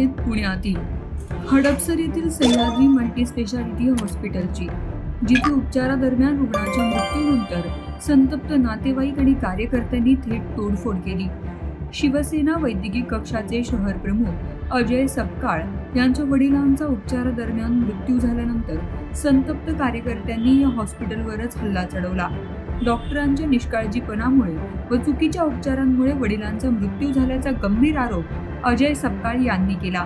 आहेत पुण्यातील हडपसर येथील सह्याद्री मल्टी स्पेशालिटी हॉस्पिटलची जिथे उपचारादरम्यान रुग्णाच्या मृत्यूनंतर संतप्त नातेवाईक आणि कार्यकर्त्यांनी थेट तोडफोड केली. शिवसेना वैद्यकीय कक्षाचे शहर प्रमुख अजय सपकाळ यांच्या वडिलांचा उपचारादरम्यान मृत्यू झाल्यानंतर संतप्त कार्यकर्त्यांनी या हॉस्पिटलवरच हल्ला चढवला. डॉक्टरांच्या निष्काळजीपणामुळे व चुकीच्या उपचारांमुळे वडिलांचा मृत्यू झाल्याचा गंभीर आरोप अजय सपकाळ यांनी केला.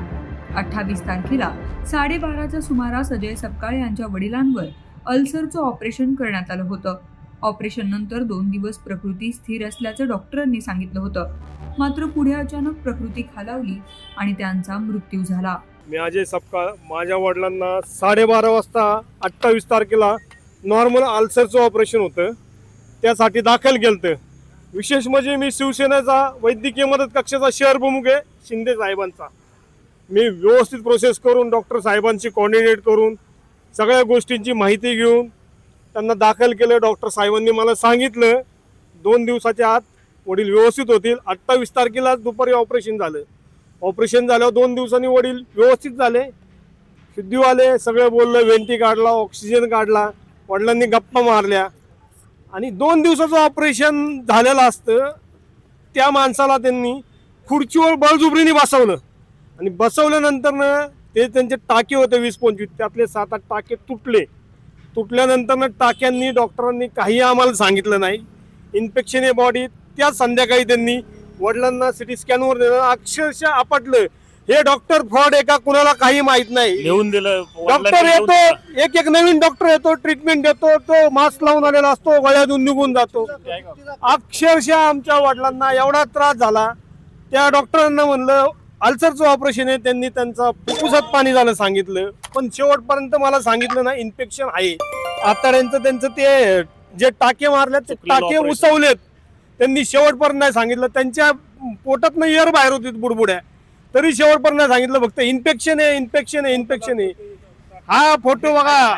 अठ्ठावीस तारखेला साडेबाराच्या सुमारास अजय सपकाळ यांच्या वडिलांवर अल्सरचं ऑपरेशन करण्यात आलं होतं. ऑपरेशननंतर दोन दिवस प्रकृती स्थिर असल्याचं डॉक्टरांनी सांगितलं होतं. मात्र पुढे अचानक प्रकृती खालावली आणि त्यांचा मृत्यू झाला. मी अजय सपकाळ माझ्या वडिलांना साडेबारा वाजता अठ्ठावीस तारखेला नॉर्मल अल्सरचं ऑपरेशन होतं. त्यासाठी दाखल केलं विशेष म्हणजे मी शिवसेनेचा वैद्यकीय मदत कक्षाचा शहर प्रमुख आहे शिंदे साहेबांचा. मी व्यवस्थित प्रोसेस करून डॉक्टर साहेबांशी कॉर्डिनेट करून सगळ्या गोष्टींची माहिती घेऊन त्यांना दाखल केलं. डॉक्टर साहेबांनी मला सांगितलं. दोन दिवसाच्या आत वडील व्यवस्थित होतील. अठ्ठावीस तारखेला दुपारी ऑपरेशन झालं. ऑपरेशन झाल्यावर दोन दिवसांनी वडील व्यवस्थित झाले. सिद्धीवाले सगळे सगळं बोललं वेंटी काढला ऑक्सिजन काढला. वडिलांनी गप्पा मारल्या. आणि दोन दिवसाचं ऑपरेशन झालेलं असतं. त्या माणसाला त्यांनी खुर्चीवर बळजुबरीने बसवलं. आणि बसवल्यानंतरनं ते त्यांचे टाके होते वीस पंचवीस. त्यातले सात आठ टाके तुटले. तुटल्यानंतरनं टाक्यांनी डॉक्टरांनी काही आम्हाला सांगितलं नाही. इन्फेक्शन आहे बॉडी त्याच संध्याकाळी त्यांनी वडिलांना सिटी स्कॅनवर नेलं. अक्षरशः आपटलं. हे डॉक्टर फ्रॉड आहे का कुणाला काही माहीत नाही. लिहून दिलं. डॉक्टर येतो एक एक नवीन डॉक्टर येतो ट्रीटमेंट देतो तो मास्क लावून आलेला असतो गळ्यातून निघून जातो. अक्षरशः आमच्या वडिलांना एवढा त्रास झाला. त्या डॉक्टरांना म्हणलं अल्सरचं ऑपरेशन आहे त्यांनी त्यांचा फुफ्फुसात पाणी झालं सांगितलं. पण शेवटपर्यंत मला सांगितलं ना इन्फेक्शन आहे. आताड्यांचं त्यांचं ते जे टाके मारले ते चुकलेलं टाके operation. उसवलेत. त्यांनी शेवटपर्यंत नाही सांगितलं. त्यांच्या पोटात एअर बाहेर होती बुडबुड्या तरी शेवटपर्यंत नाही सांगितलं. फक्त इन्फेक्शन आहे इन्फेक्शन आहे इन्फेक्शन आहे. हा फोटो बघा.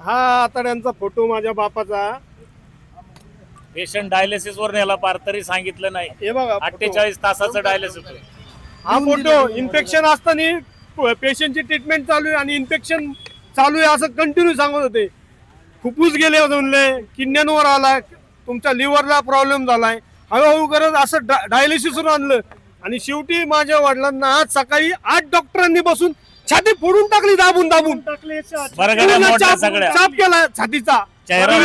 हा आताड्यांचा फोटो माझ्या बापाचा. पेशंट डायलिसिस वर नेला पार तरी सांगितलं नाही. हे बघा. अठ्ठेचाळीस तासाचं डायलिसिस हा फोटो इन्फेक्शन असताना पेशंटची ट्रीटमेंट चालू आहे आणि इन्फेक्शन चालू आहे असं कंटिन्यू सांगत होते. फुफ्फुस गेले म्हणले किडण्यांवर आलाय तुमच्या लिव्हरला प्रॉब्लेम झालाय. हळूहळू करत असं डायलिसिस आणलं. आणि शेवटी माझ्या वडिलांना आज सकाळी आठ डॉक्टरांनी बसून छाती फोडून टाकली दाबून दाबून. सगळ्या. चाप केला छातीचा. चेहरा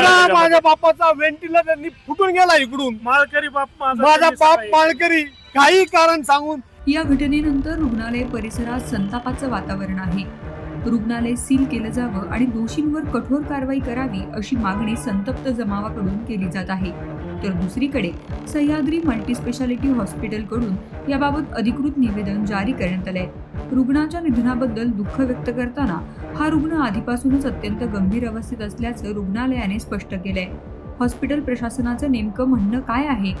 ना? माझ्या बापाचा व्हेंटिलेटरनी फुटून गेला इकडून. माळकरी बाप माझा बाप माळकरी. काही कारण सांगून. या घटनेनंतर रुग्णालय परिसरात संतापाचं वातावरण आहे. रुग्णालय सील केलं जावं आणि दोषींवर कठोर कारवाई करावी अशी मागणी संतप्त जमावाकडून केली जात आहे. तर दुसरीकडे सह्याद्री मल्टीस्पेशालिटी हॉस्पिटलकडून याबाबत अधिकृत निवेदन जारी करण्यात आले रुग्णाच्या निधनाबद्दल दुःख व्यक्त करताना हा रुग्ण आधीपासूनच अत्यंत गंभीर अवस्थेत असल्याचं रुग्णालयाने स्पष्ट केलंय. हॉस्पिटल प्रशासनाचं नेमकं म्हणणं काय आहे?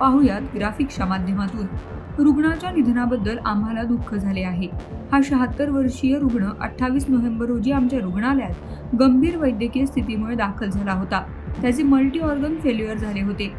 पाहुयात ग्राफिक्सच्या माध्यमातून. रुग्णाच्या निधनाबद्दल आम्हाला दुःख झाले आहे. हा शहात्तर वर्षीय रुग्ण अठ्ठावीस नोव्हेंबर रोजी आमच्या रुग्णालयात गंभीर वैद्यकीय स्थितीमुळे दाखल झाला होता. त्याचे मल्टी ऑर्गन फेल्युअर झाले होते.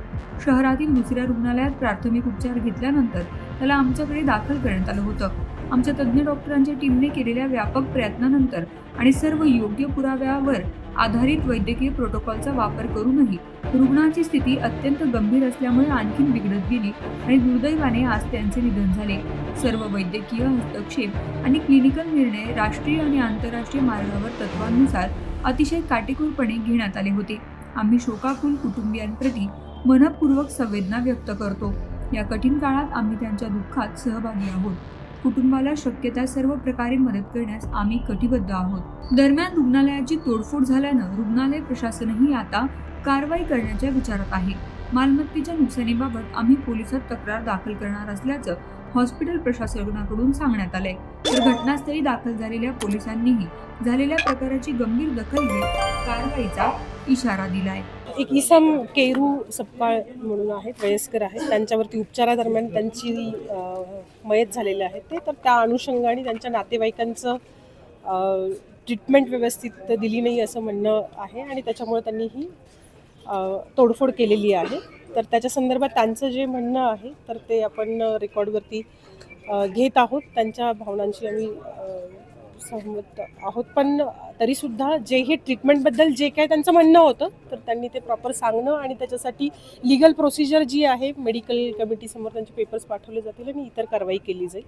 शहरातील दुसऱ्या रुग्णालयात प्राथमिक उपचार घेतल्यानंतर त्याला आमच्याकडे दाखल करण्यात आलं होतं. आमच्या तज्ज्ञ डॉक्टरांच्या टीमने केलेल्या व्यापक प्रयत्नानंतर आणि सर्व योग्य पुराव्यावर आधारित वैद्यकीय प्रोटोकॉलचा वापर करूनही रुग्णाची स्थिती अत्यंत गंभीर असल्यामुळे आणखीन बिघडत गेली आणि दुर्दैवाने आज त्यांचे निधन झाले. सर्व वैद्यकीय हस्तक्षेप आणि क्लिनिकल निर्णय राष्ट्रीय आणि आंतरराष्ट्रीय मार्गावर तत्वांनुसार अतिशय काटेकोरपणे घेण्यात आले होते. आम्ही शोकाकुल कुटुंबियांप्रती मनपूर्वक संवेदना व्यक्त करतो. या कठीण काळात आम्ही त्यांच्या दुःखात सहभागी आहोत. कुटुंबाला शक्य त्या सर्व प्रकारे मदत करण्यास आम्ही कटिबद्ध आहोत. दरम्यान रुग्णालयाची तोडफोड झाल्यानं रुग्णालय प्रशासनही आता कारवाई करण्याच्या विचारात आहे. मालमत्तेच्या नुकसानीबाबत आम्ही पोलिसात तक्रार दाखल करणार असल्याचं हॉस्पिटल प्रशासनाकडून सांगण्यात आलंय. तर घटनास्थळी दाखल झालेल्या पोलिसांनीही झालेल्या प्रकाराची गंभीर दखल घेत कारवाईचा इशारा दिलाय. एक इसम केरू सपकाळ म्हणून आहेत वयस्कर आहेत. त्यांच्यावरती उपचारादरम्यान त्यांची मयत झालेले आहे ते. तर त्या अनुषंगाने त्यांच्या नातेवाईकांचं ट्रीटमेंट व्यवस्थित दिली नाही असं म्हणणं आहे आणि त्याच्यामुळे त्यांनी ही तोडफोड केलेली आहे. तर त्याच्या संदर्भात त्यांचं जे म्हणणं आहे तर ते आपण रेकॉर्डवरती घेत आहोत. त्यांच्या भावनांशी आम्ही सहमत आहोत. पण तरीसुद्धा जे हे ट्रीटमेंटबद्दल जे काय त्यांचं म्हणणं होतं तर त्यांनी ते प्रॉपर सांगणं आणि त्याच्यासाठी लिगल प्रोसिजर जी आहे मेडिकल कमिटीसमोर त्यांचे पेपर्स पाठवले जातील आणि इतर कारवाई केली जाईल.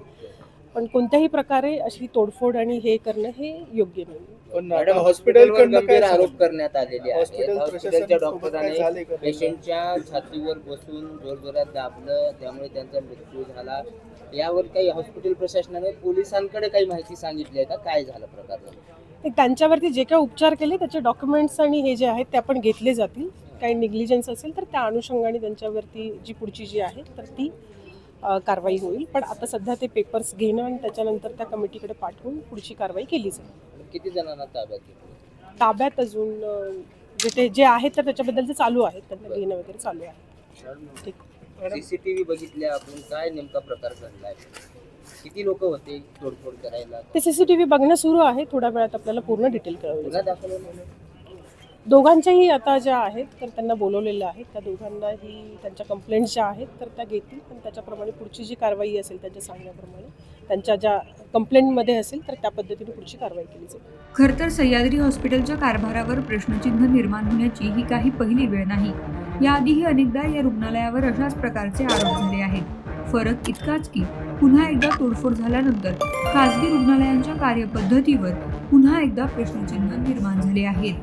पण कोणत्याही प्रकारे अशी तोडफोड आणि हे करणं हे योग्य नाही. पण मॅडम हॉस्पिटलकडनं गंभीर आरोप? करण्यात आलेले आहेत. हॉस्पिटलच्या डॉक्टरांनी? पेशंटच्या छातीवर बसून जोरजोरात दाबलं त्यामुळे त्यांचा मृत्यू झाला. यावर काही हॉस्पिटल प्रशासनाने पोलिसांकडे काही माहिती सांगितली आहे का? काय झालं प्रकार ते त्यांच्यावरती जे काही उपचार केले त्याचे डॉक्युमेंट्स आणि हे जे आहेत ते आपण घेतले जातील. काही निग्लिजन्स असेल तर त्या अनुषंगाने त्यांच्यावरती जी पुढची जी आहे तर ती कारवाई होईल. पण आता सध्या ते पेपर्स घेणं आणि त्याच्यानंतर त्या कमिटीकडे पाठवून पुढची कारवाई केली जाईल. किती जणांना ताब्यात ताब्यात अजून जे ते जे आहेत तर त्याच्याबद्दलचे चालू आहेत त्यांना घेणं वगैरे चालू आहे. ठीक. सीसीटीव्ही बघितल्या आपण काय नेमका प्रकार घडलाय? किती लोक होते तोडफोड करायला? ते सी सी टी व्ही बघणं सुरू आहे. थोड्या वेळात आपल्याला पूर्ण डिटेल कळवलं. गुन्हा जाईल. दाखल होणार? दोघांच्याही आता ज्या आहेत तर त्यांना बोलवलेलं आहे. त्या दोघांनाही त्यांच्या कंप्लेंट्स ज्या आहेत तर त्या घेतील. पण त्याच्याप्रमाणे पुढची जी कारवाई असेल त्यांच्या सांगण्याप्रमाणे त्यांच्या ज्या कंप्लेंटमध्ये असेल तर त्या पद्धतीने पुढची कारवाई केली जाईल. खर तर सह्याद्री हॉस्पिटलच्या कारभारावर प्रश्नचिन्ह निर्माण होण्याची ही काही पहिली वेळ नाही. याआधीही अनेकदा या रुग्णालयावर अशाच प्रकारचे आरोप झाले आहेत. फरक इतकाच की पुन्हा एकदा तोडफोड झाल्यानंतर खासगी रुग्णालयांच्या कार्यपद्धतीवर पुन्हा एकदा प्रश्नचिन्ह निर्माण झाले आहेत.